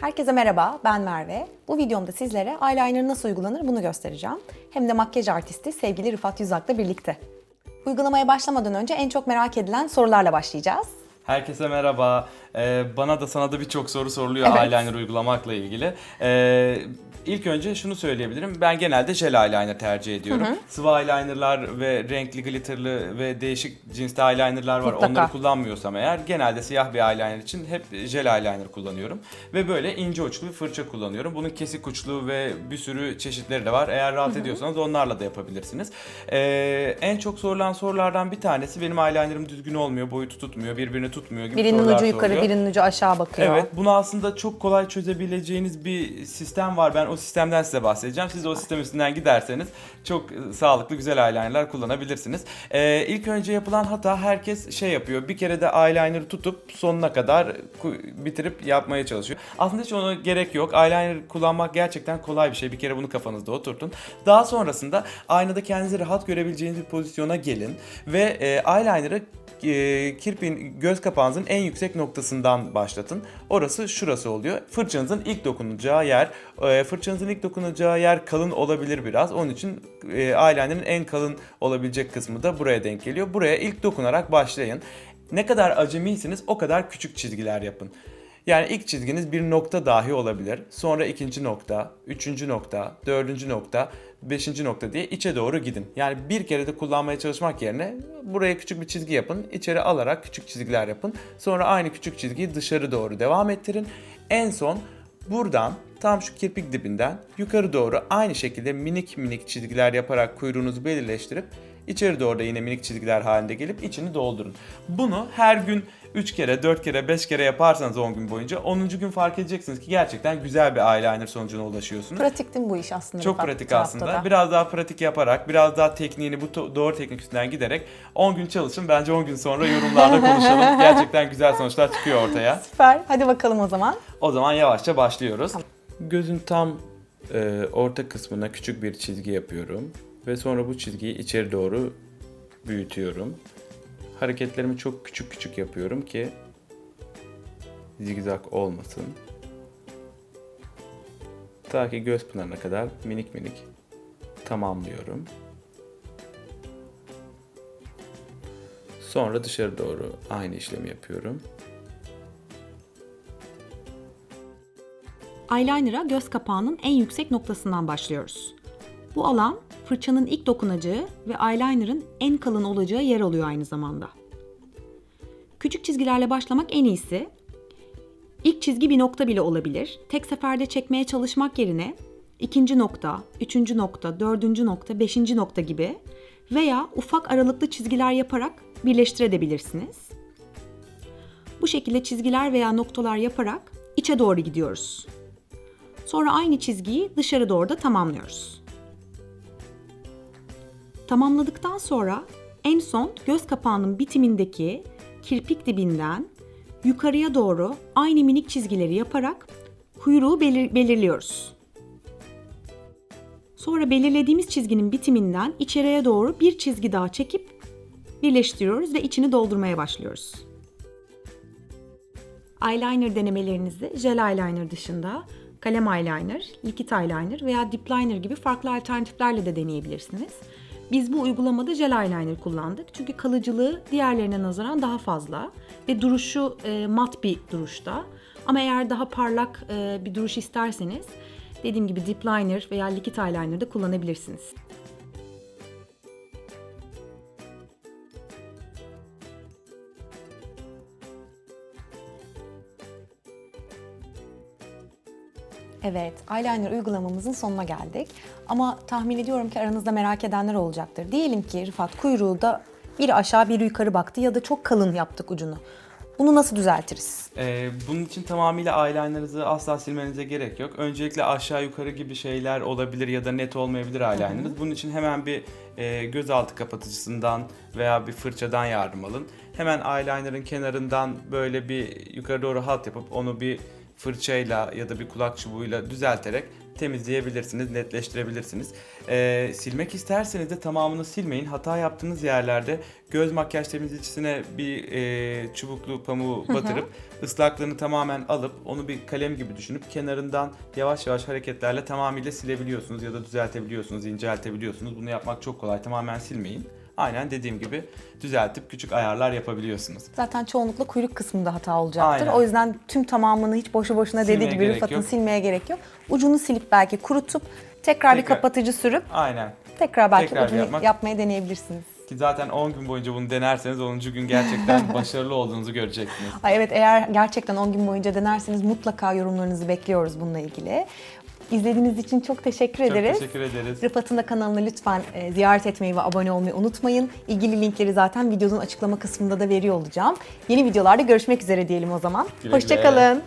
Herkese merhaba, ben Merve. Bu videomda sizlere eyeliner nasıl uygulanır bunu göstereceğim. Hem de makyaj artisti sevgili Rıfat Yüzak'la birlikte. Uygulamaya başlamadan önce en çok merak edilen sorularla başlayacağız. Herkese merhaba. Ee, bana da sana da birçok soru soruluyor Evet. eyeliner uygulamakla ilgili. Ee, ilk önce şunu söyleyebilirim. Ben genelde jel eyeliner tercih ediyorum. Sıvı eyelinerlar ve renkli glitterlı ve değişik cinste eyelinerlar var. Mutlaka. Onları kullanmıyorsam eğer genelde siyah bir eyeliner için hep jel eyeliner kullanıyorum. Ve böyle ince uçlu bir fırça kullanıyorum. Bunun kesik uçlu ve bir sürü çeşitleri de var. Eğer rahat ediyorsanız onlarla da yapabilirsiniz. Ee, en çok sorulan sorulardan bir tanesi benim eyelinerım düzgün olmuyor, boyutu tutmuyor, birbirini tutmuyor gibi Birinin sorular ucu yukarı, soruluyor. birinin ucu aşağı bakıyor. Evet, bunu aslında çok kolay çözebileceğiniz bir sistem var. Ben o sistemden size bahsedeceğim. Siz de o sistem üstünden giderseniz çok e, sağlıklı, güzel eyelinerler kullanabilirsiniz. Ee, ilk önce yapılan hata herkes şey yapıyor. Bir kere de eyeliner'ı tutup sonuna kadar bitirip yapmaya çalışıyor. Aslında hiç ona gerek yok. Eyeliner kullanmak gerçekten kolay bir şey. Bir kere bunu kafanızda oturtun. Daha sonrasında aynada kendinizi rahat görebileceğiniz bir pozisyona gelin ve e, eyeliner'ı e, kirpin göz kapağınızın en yüksek noktasından başlatın. Orası şurası oluyor. Fırçanızın ilk dokunacağı yer. E, fırçanızın ilk dokunacağı yer kalın olabilir biraz. Onun için e, eyeliner'ın en kalın olabilecek kısmı da buraya denk geliyor. Buraya ilk dokunarak başlayın. Ne kadar acemiyseniz o kadar küçük çizgiler yapın. Yani ilk çizginiz bir nokta dahi olabilir. Sonra ikinci nokta, üçüncü nokta, dördüncü nokta, beşinci nokta diye içe doğru gidin. Yani bir kere de kullanmaya çalışmak yerine buraya küçük bir çizgi yapın. içeri alarak küçük çizgiler yapın. Sonra aynı küçük çizgiyi dışarı doğru devam ettirin. En son buradan tam şu kirpik dibinden yukarı doğru aynı şekilde minik minik çizgiler yaparak kuyruğunuzu belirleştirip İçeri doğru da yine minik çizgiler halinde gelip içini doldurun. Bunu her gün 3 kere, 4 kere, 5 kere yaparsanız 10 gün boyunca 10. gün fark edeceksiniz ki gerçekten güzel bir eyeliner sonucuna ulaşıyorsunuz. Pratik değil mi bu iş aslında? Çok pratik aslında. haftada? Biraz daha pratik yaparak, biraz daha tekniğini bu doğru teknik üstünden giderek 10 gün çalışın. Bence 10 gün sonra yorumlarda konuşalım. Gerçekten güzel sonuçlar çıkıyor ortaya. Süper. Hadi bakalım o zaman. O zaman yavaşça başlıyoruz. Gözün tam e, orta kısmına küçük bir çizgi yapıyorum. Ve sonra bu çizgiyi içeri doğru büyütüyorum. Hareketlerimi çok küçük küçük yapıyorum ki zigzag olmasın. Ta ki göz pınarına kadar minik minik tamamlıyorum. Sonra dışarı doğru aynı işlemi yapıyorum. Eyeliner'a göz kapağının en yüksek noktasından başlıyoruz. Bu alan fırçanın ilk dokunacağı ve eyeliner'ın en kalın olacağı yer oluyor aynı zamanda. Küçük çizgilerle başlamak en iyisi. İlk çizgi bir nokta bile olabilir. Tek seferde çekmeye çalışmak yerine ikinci nokta, üçüncü nokta, dördüncü nokta, beşinci nokta gibi veya ufak aralıklı çizgiler yaparak birleştirebilirsiniz. Bu şekilde çizgiler veya noktalar yaparak içe doğru gidiyoruz. Sonra aynı çizgiyi dışarı doğru da tamamlıyoruz. Tamamladıktan sonra en son göz kapağının bitimindeki kirpik dibinden yukarıya doğru aynı minik çizgileri yaparak kuyruğu belir- belirliyoruz. Sonra belirlediğimiz çizginin bitiminden içeriye doğru bir çizgi daha çekip birleştiriyoruz ve içini doldurmaya başlıyoruz. Eyeliner denemelerinizi jel eyeliner dışında kalem eyeliner, likit eyeliner veya dip liner gibi farklı alternatiflerle de deneyebilirsiniz. Biz bu uygulamada jel eyeliner kullandık çünkü kalıcılığı diğerlerine nazaran daha fazla ve duruşu e, mat bir duruşta. Ama eğer daha parlak e, bir duruş isterseniz dediğim gibi dip liner veya likit eyeliner de kullanabilirsiniz. Evet, eyeliner uygulamamızın sonuna geldik. Ama tahmin ediyorum ki aranızda merak edenler olacaktır. Diyelim ki Rıfat kuyruğu da bir aşağı bir yukarı baktı ya da çok kalın yaptık ucunu. Bunu nasıl düzeltiriz? Ee, bunun için tamamıyla eyelinerınızı asla silmenize gerek yok. Öncelikle aşağı yukarı gibi şeyler olabilir ya da net olmayabilir eyelinerınız. Bunun için hemen bir e, gözaltı kapatıcısından veya bir fırçadan yardım alın. Hemen eyelinerın kenarından böyle bir yukarı doğru hat yapıp onu bir fırçayla ya da bir kulak çubuğuyla düzelterek temizleyebilirsiniz, netleştirebilirsiniz. Ee, silmek isterseniz de tamamını silmeyin. Hata yaptığınız yerlerde göz makyaj temizleyicisine bir e, çubuklu pamuğu batırıp ıslaklığını tamamen alıp onu bir kalem gibi düşünüp kenarından yavaş yavaş hareketlerle tamamıyla silebiliyorsunuz ya da düzeltebiliyorsunuz, inceltebiliyorsunuz. Bunu yapmak çok kolay. Tamamen silmeyin. Aynen dediğim gibi düzeltip küçük ayarlar yapabiliyorsunuz. Zaten çoğunlukla kuyruk kısmında hata olacaktır. Aynen. O yüzden tüm tamamını hiç boşu boşuna dediği Silmeye gibi gerek Rıfat'ın yok. silmeye gerek yok. Ucunu silip belki kurutup tekrar, bir Tekrar. kapatıcı sürüp Aynen. tekrar belki Tekrar ucunu yapmak. yapmaya deneyebilirsiniz. Ki zaten 10 gün boyunca bunu denerseniz 10. gün gerçekten başarılı olduğunuzu göreceksiniz. Ay evet eğer gerçekten 10 gün boyunca denerseniz mutlaka yorumlarınızı bekliyoruz bununla ilgili. İzlediğiniz için çok teşekkür Çok ederiz. teşekkür ederiz. Rıfat'ın da kanalını lütfen e, ziyaret etmeyi ve abone olmayı unutmayın. İlgili linkleri zaten videonun açıklama kısmında da veriyor olacağım. Yeni videolarda görüşmek üzere diyelim o zaman. Hoşçakalın.